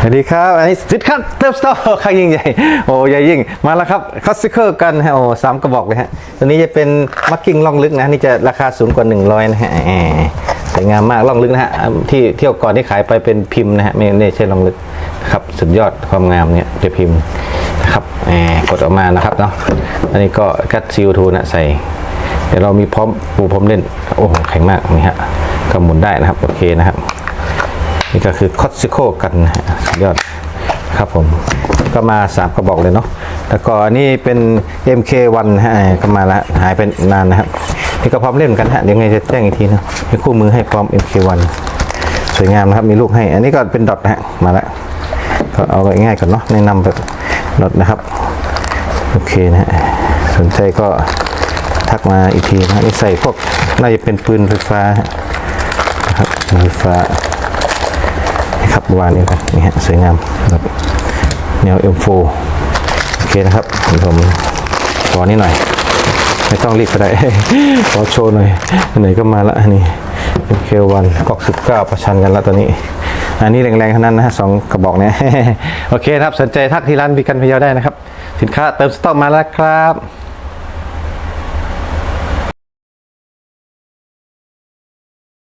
สวัสดีครับอันนี้สิทธิ์ครับเติมสตอร์ข้งยิ่งใหญ่โอ้ใหญ่ยิ่งมาแล้วครับคลาสสิคอกันฮะโอ้สามกระบอกเลยฮะตัวนี้จะเป็นมักกิ้งล่องลึกนะนี่จะราคาสูงกว่า 100 นะฮะสวยงามมากล่องลึกนะฮะที่เที่ยวก่อนที่ขายไปเป็นพิมพ์นะฮะไม่ไม่ใช่ล่องลึกครับสุดยอดความงามเนี่ยจะพิมพ์นะครับแหมกดออกมานะครับเนาะอันนี้ก็กัดซีโอทูนะใส่เดี๋ยวเรามีพร้อมปูพร้อมเล่นโอ้โหแข็งมากนี่ฮะก็หมุนได้นะครับโอเคนะครับ นี่ก็คือคอสซิโคกันฮะสุดยอดครับผมก็มา 3 กระบอกเลยเนาะแล้วก็อันนี้เป็น MK1 นฮะก็มาแล้วหายไปนานนะครับนี่ก็พร้อมเล่นเหมือนกันฮะเดี๋ยวไงจะแจ้งอีกทีนะมีคู่มือให้พร้อม MK1 สวยงามนะครับมีลูกให้ อันนี้ก็เป็นดอทฮะมาแล้วก็เอาง่ายๆก่อนเนาะแนะนำแบบดอทนะครับโอเคนะฮะสนใจก็ทักมาอีกทีนะนี่ใส่พวกน่าจะเป็นปืนไฟฟ้านะครับไฟฟ้า วางนี้กันนี่ฮะสวยงามแบบแนว M4 โอเคนะครับผมขอนี่หน่อย ไม่ต้องรีบก็ได้ ขอโชว์หน่อยไหนก็มาละนี่ MK1 กอก19 ประชันกันแล้วตอนนี้ อันนี้แรงๆเท่านั้นนะฮะสองกระบอกเนี่ยโอเคนะครับสนใจทักที่ร้านพิกันพยาได้นะครับ สินค้าเติมสต็อกมาแล้วครับ